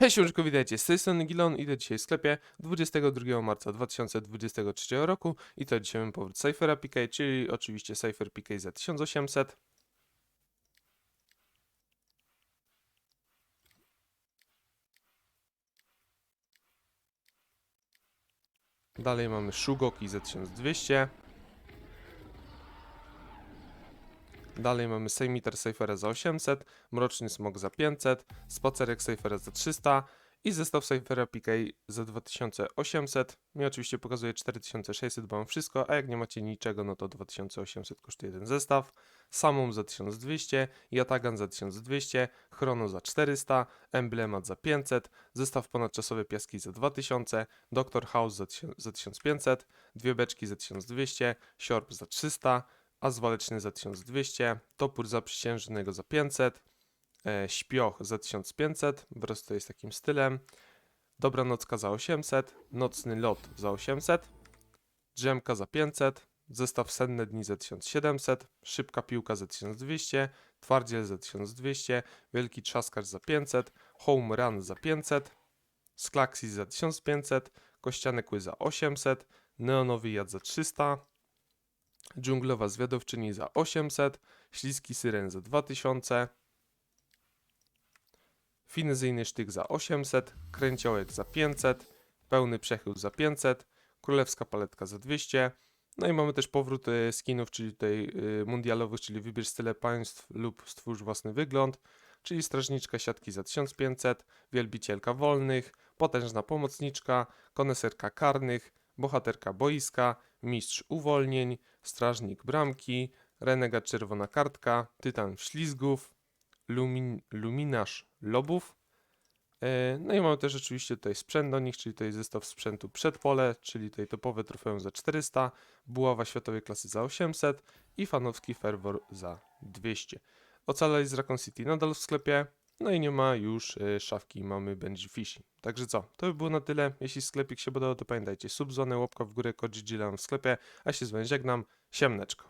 Hej siemczko, witajcie, z tej strony Gilon i to dzisiaj w sklepie 22 marca 2023 roku i to dzisiaj mamy powrót Cyphera PK, czyli oczywiście Cypher PK za 1800. Dalej mamy Shugoki za 1200. Dalej mamy Sejmiter Cyphera za 800, Mroczny Smok za 500, Spacerek Cyphera za 300 i zestaw Cyphera PK za 2800. Mi oczywiście pokazuje 4600, bo mam wszystko, a jak nie macie niczego, no to 2800 kosztuje ten zestaw. Samum za 1200, Yatagan za 1200, Chrono za 400, Emblemat za 500, zestaw ponadczasowe piaski za 2000, Dr. House za, 1000 za 1500, dwie beczki za 1200, Siorb za 300, As waleczny za 1200, topór zaprzysiężonego za 500, e, śpioch za 1500, wraz to jest takim stylem, dobranocka za 800, nocny lot za 800, drzemka za 500, zestaw senne dni za 1700, szybka piłka za 1200, twardziel za 1200, wielki trzaskarz za 500, home run za 500, sklaxis za 1500, kościane kły za 800, neonowy jad za 300, dżunglowa zwiadowczyni za 800, śliski syren za 2000, finezyjny sztyk za 800, kręciołek za 500, pełny przechył za 500, królewska paletka za 200. No i mamy też powrót e, skinów, czyli tutaj e, mundialowych, czyli wybierz style państw lub stwórz własny wygląd, czyli strażniczka siatki za 1500, wielbicielka wolnych, potężna pomocniczka, koneserka karnych, bohaterka boiska, mistrz uwolnień, strażnik bramki, renegat czerwona kartka, tytan ślizgów, lumin, luminarz lobów. E, No i mamy też oczywiście tutaj sprzęt do nich, czyli tutaj zestaw sprzętu przedpole, czyli tutaj topowe trofeum za 400, buława światowej klasy za 800 i fanowski fervor za 200. Ocalali z Raccoon City nadal w sklepie, no i nie ma już e, szafki mamy Benji Fishy. Także co, to by było na tyle. Jeśli sklepik się podobał, to pamiętajcie, subzonę, łapka w górę, kod w sklepie, a się z wami żegnam, siemneczko.